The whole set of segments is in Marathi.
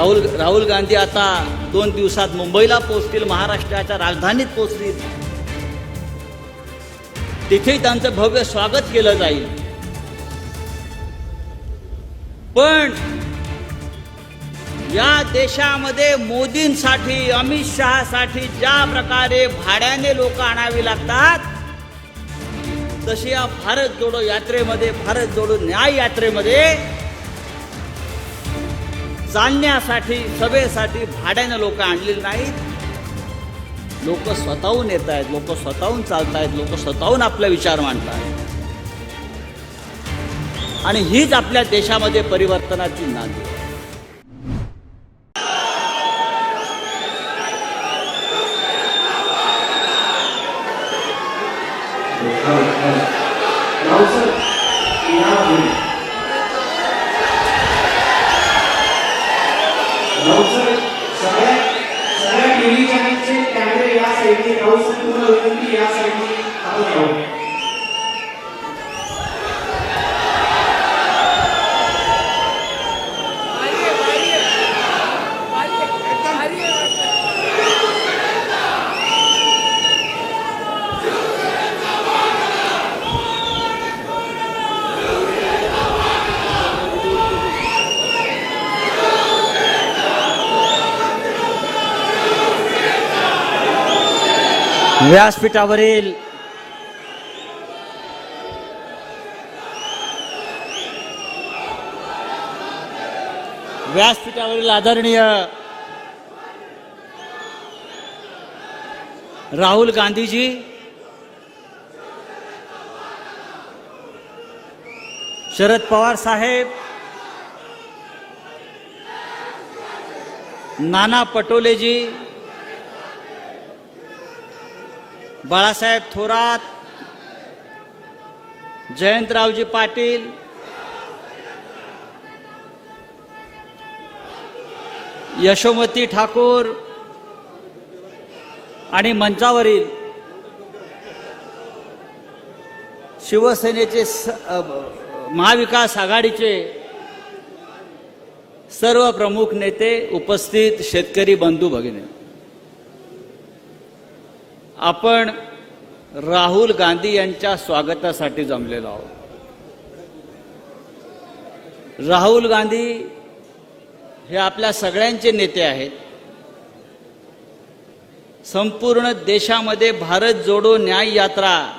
राहुल राहुल गांधी आता दोन दिवसात मुंबईला पोहोचतील महाराष्ट्राच्या राजधानीत पोहोचतील. तिथे त्यांचं भव्य स्वागत केलं जाईल. पण या देशामध्ये मोदींसाठी अमित शहासाठी ज्या प्रकारे भाड्याने लोक आणावी लागतात तशी या भारत जोडो यात्रेमध्ये भारत जोडो न्याय यात्रेमध्ये चालण्यासाठी सभेसाठी भाड्याने लोक आणलेली नाहीत. लोक स्वतःहून येत आहेत लोक स्वतःहून चालत आहेत लोक स्वतःहून आपला विचार मांडत आहेत आणि हीच आपल्या देशामध्ये परिवर्तनाची नांदी. व्यासपीठावरील व्यासपीठावरील आदरणीय राहुल गांधीजी शरद पवार साहेब नाना पटोलेजी बाळासाहेब थोरात जयंतरावजी पाटील यशोमती ठाकूर आणि मंचावरील शिवसेनेचे स- महाविकास आघाडीचे सर्व प्रमुख नेते उपस्थित शेतकरी बंधू भगिनी. आपण राहुल गांधी यांच्या स्वागतासाठी जमलेलो आहोत. राहुल गांधी हे आपल्या सगळ्यांचे नेते आहेत. संपूर्ण देशामध्ये भारत जोडो न्याय यात्रा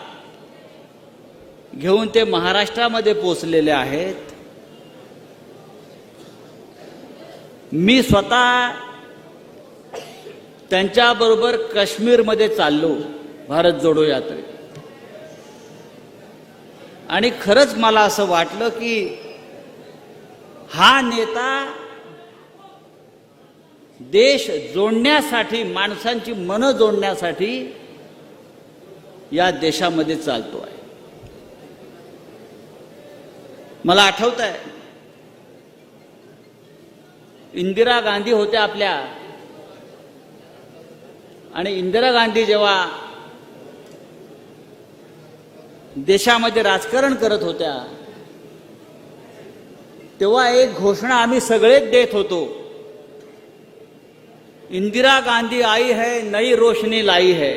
घेऊन ते महाराष्ट्रामध्ये पोचलेले आहेत. मी स्वतः त्यांच्याबरोबर काश्मीरमध्ये चाललो भारत जोडो यात्रेत. आणि खरंच मला असं वाटलं की हा नेता देश जोडण्यासाठी माणसांची मनं जोडण्यासाठी या देशामध्ये चालतो आहे. मला आठवत आहे इंदिरा गांधी होत्या आपल्या. आणि इंदिरा गांधी जेव्हा देशामध्ये राजकारण करत होत्या तेव्हा एक घोषणा आम्ही सगळेच देत होतो. इंदिरा गांधी आई है नई रोशनी लाई है।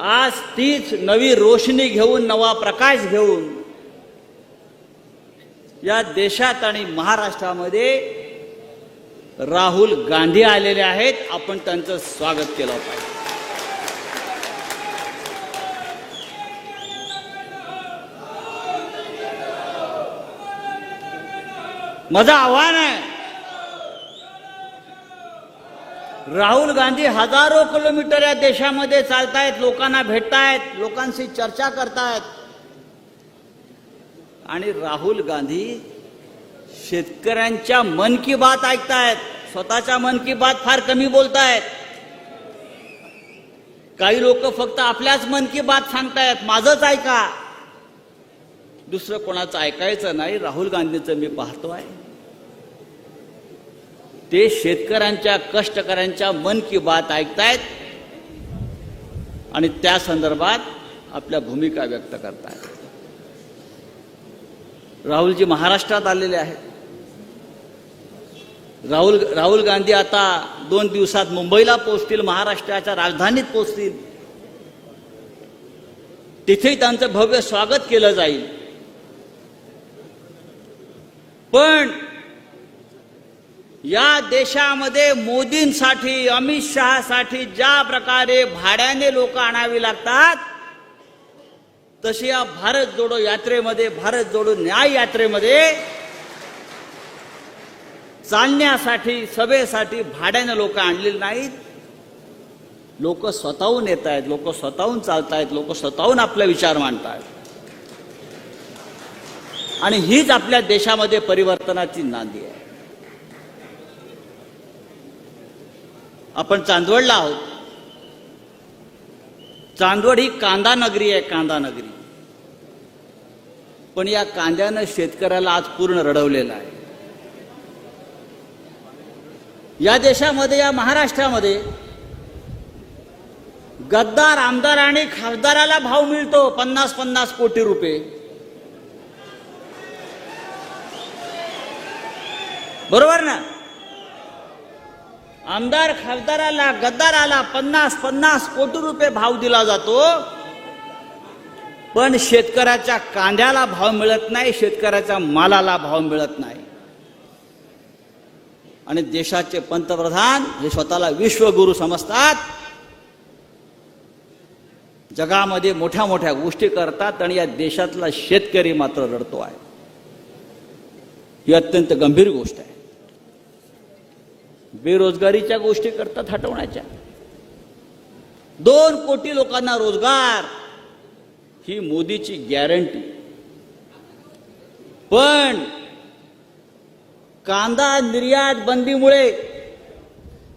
आज तीच नवी रोशनी घेऊन नवा प्रकाश घेऊन या देशात आणि महाराष्ट्रामध्ये राहुल गांधी आलेले आहेत. आपण त्यांचं स्वागत केलं पाहिजे. माझं आव्हान आहे. राहुल गांधी हजारो किलोमीटर या देशामध्ये चालतायत लोकांना भेटतायत लोकांशी चर्चा करतायत. आणि राहुल गांधी शेतकऱ्यांच्या मन की बात ऐकतायत स्वतःच्या मन की बात फार कमी बोलतायत. काही लोक फक्त आपल्याच मन की बात सांगतायत माझंच ऐका. दुसरं कोणाचं ऐकायचं नाही राहुल गांधीचं मी पाहतो आहे ते शेतकऱ्यांच्या कष्टकऱ्यांच्या मन की बात ऐकतायत आणि त्या संदर्भात आपल्या भूमिका व्यक्त करतायत. राहुलजी महाराष्ट्रात आलेले आहेत. राहुल राहुल गांधी आता दोन दिवसात मुंबईला पोहोचतील महाराष्ट्राच्या राजधानीत पोहोचतील. तिथेही त्यांचं भव्य स्वागत केलं जाईल. पण या देशामध्ये मोदींसाठी अमित शहासाठी ज्या प्रकारे भाड्याने लोक आणावी लागतात तशी या भारत जोडो यात्रेमध्ये भारत जोडो न्याय यात्रेमध्ये चालण्यासाठी सभेसाठी भाड्याने लोक आणलेली नाहीत. लोक स्वतःहून येत आहेत लोक स्वतःहून चालतायत लोक स्वतःहून आपले विचार मांडतायत. आणि हीच आपल्या देशामध्ये परिवर्तनाची नांदी आहे. आपण चांदवडला आहोत. चांदवड ही कांदा नगरी आहे कांदा नगरी. पण या कांद्यानं शेतकऱ्याला आज पूर्ण रडवलेलं आहे. या देशामध्ये या महाराष्ट्रामध्ये गद्दार आमदार आणि खासदाराला भाव मिळतो पन्नास पन्नास कोटी रुपये. बरोबर ना? आमदार खासदाराला गद्दाराला पन्नास पन्नास कोटी रुपये भाव दिला जातो. पण शेतकऱ्याच्या कांद्याला भाव मिळत नाही शेतकऱ्याच्या मालाला भाव मिळत नाही. आणि देशाचे पंतप्रधान हे स्वतःला विश्वगुरु समजतात. जगामध्ये मोठ्या मोठ्या गोष्टी करतात आणि या देशातला शेतकरी मात्र रडतो आहे. ही अत्यंत गंभीर गोष्ट आहे. बेरोजगारीच्या गोष्टी करतात हटवण्याच्या. दोन कोटी लोकांना रोजगार. ही मोदीची गॅरंटी पण कांदा निर्यात बंदीमुळे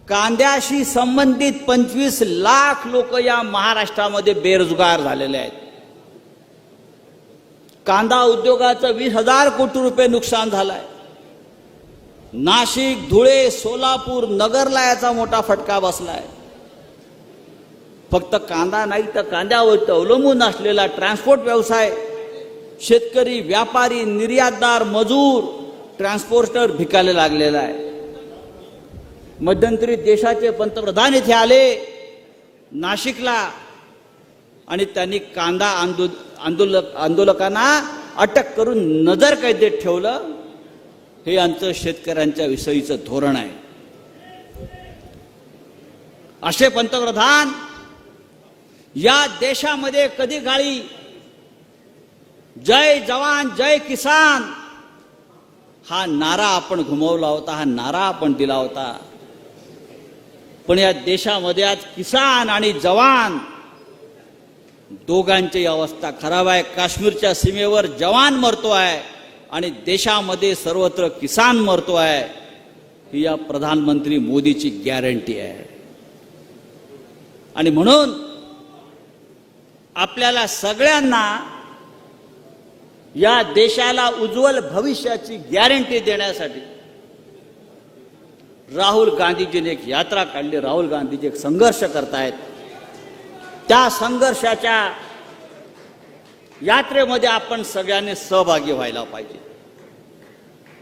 कांद्याशी संबंधित पंचवीस लाख लोक या महाराष्ट्रामध्ये बेरोजगार झालेले आहेत. कांदा उद्योगाचं वीस हजार कोटी रुपये नुकसान झालंय. नाशिक धुळे सोलापूर नगरला याचा मोठा फटका बसलाय. फक्त कांदा नाही तर कांद्यावर अवलंबून असलेला ट्रान्सपोर्ट व्यवसाय शेतकरी व्यापारी निर्यातदार मजूर ट्रान्सपोर्टर भिकायला लागलेला आहे. मध्यंतरी देशाचे पंतप्रधान इथे आले नाशिकला आणि त्यांनी कांदा आंदोल आंदोलक आंदोलकांना अटक करून नजर कैदेत ठेवलं. हे आमचं शेतकऱ्यांच्या विषयीचं धोरण आहे. असे पंतप्रधान या देशामध्ये कधी काळी जय जवान जय किसान. हा नारा आपण घुमवला होता हा नारा आपण दिला होता. पण या देशामध्ये आज किसान आणि जवान दोघांची अवस्था खराब आहे. काश्मीरच्या सीमेवर जवान मरतो आहे आणि देशामध्ये सर्वत्र किसान मरतो आहे ही या प्रधानमंत्री मोदीची गॅरंटी आहे. आणि म्हणून आपल्याला सगळ्यांना या देशाला उज्ज्वल भविष्याची गॅरंटी देण्यासाठी राहुल गांधीजीने एक यात्रा काढली. राहुल गांधीजी एक संघर्ष करतायत. त्या संघर्षाच्या यात्रेमध्ये आपण सगळ्यांनी सहभागी व्हायला पाहिजे.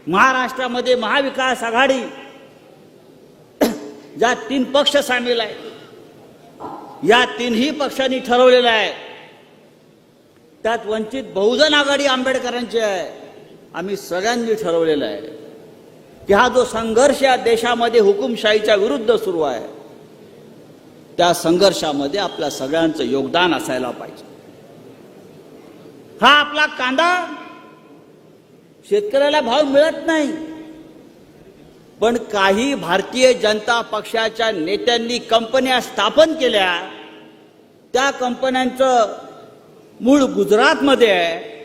महाराष्ट्रामध्ये महाविकास आघाडी ज्या तीन पक्ष सामील आहेत या तीनही पक्षांनी ठरवलेलं आहे. त्यात वंचित बहुजन आघाडी आंबेडकरांची आहे. आम्ही सगळ्यांनी ठरवलेलं आहे की हा जो संघर्ष या देशामध्ये हुकुमशाहीच्या विरुद्ध सुरू आहे त्या संघर्षामध्ये आपल्या सगळ्यांचं योगदान असायला पाहिजे. हा आपला कांदा शेतकऱ्याला भाव मिळत नाही. पण काही भारतीय जनता पक्षाच्या नेत्यांनी कंपन्या स्थापन केल्या. त्या कंपन्यांचं मूळ गुजरातमध्ये आहे.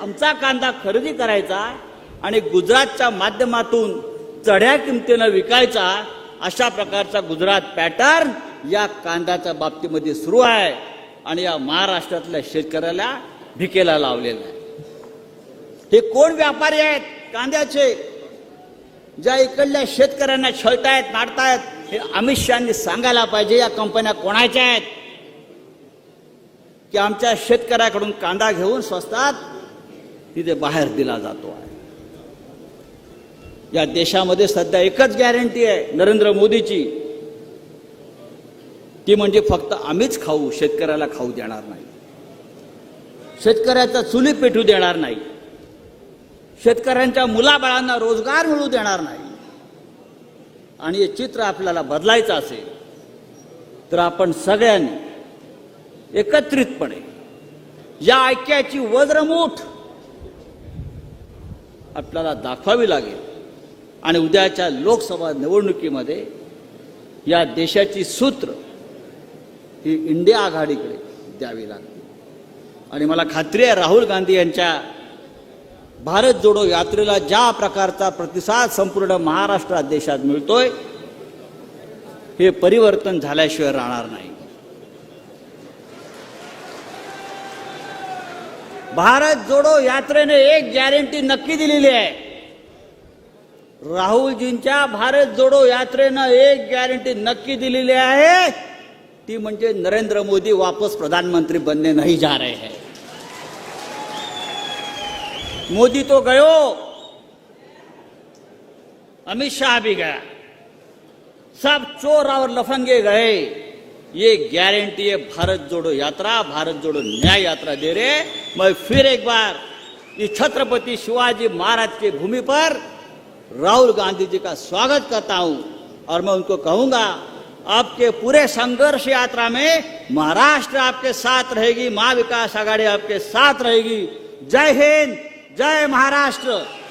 आमचा कांदा खरेदी करायचा आणि गुजरातच्या माध्यमातून चढ्या किमतीनं विकायचा अशा प्रकारचा गुजरात पॅटर्न या कांद्याच्या बाबतीमध्ये सुरू आहे. आणि या महाराष्ट्रातल्या शेतकऱ्याला भिकेला लावलेलं आहे. हे कोण व्यापारी आहेत? कांद्याचे. ज्या इकडल्या शेतकऱ्यांना छळतायत नाडतायत हे अमित शहानी सांगायला पाहिजे या कंपन्या कोणाच्या आहेत? की आमच्या शेतकऱ्याकडून कांदा घेऊन स्वस्तात तिथे बाहेर दिला जातो आहे. या देशामध्ये सध्या एकच गॅरंटी आहे नरेंद्र मोदीची. ती म्हणजे फक्त आम्हीच खाऊ शेतकऱ्याला खाऊ देणार नाही. शेतकऱ्याचा चुली पेटू देणार नाही. शेतकऱ्यांच्या मुलाबाळांना रोजगार मिळू देणार नाही. आणि हे चित्र आपल्याला बदलायचं असेल तर आपण सगळ्यांनी एकत्रितपणे या ऐक्याची वज्रमूठ आपल्याला दाखवावी लागेल. आणि उद्याच्या लोकसभा निवडणुकीमध्ये या देशाची सूत्र ही इंडिया आघाडीकडे द्यावी लागेल. आणि मला खात्री आहे राहुल गांधी यांच्या भारत जोडो यात्रेला ज्या प्रकारचा प्रतिसाद संपूर्ण महाराष्ट्रात देशात मिळतोय हे परिवर्तन झाल्याशिवाय राहणार नाही. भारत जोडो यात्रेने एक गॅरंटी नक्की दिलेली आहे. राहुलजींच्या भारत जोडो यात्रेनं एक गॅरंटी नक्की दिलेली आहे. ती म्हणजे नरेंद्र मोदी वापस प्रधानमंत्री बनने नाही जा रहे हैं. मोदी तो गयो, अमित शाह भी गया। सब चोर और लफंगे गए। ये गारंटी है, भारत जोड़ो यात्रा, भारत जोड़ो न्याय यात्रा दे रहे। मैं फिर एक बार इस छत्रपति शिवाजी महाराज की भूमि पर राहुल गांधी जी का स्वागत करता हूँ और मैं उनको कहूँगा, आपके पूरे संघर्ष यात्रा में महाराष्ट्र आपके साथ रहेगी महा विकास आघाड़ी आपके साथ रहेगी। जय हिंद! जय महाराष्ट्र.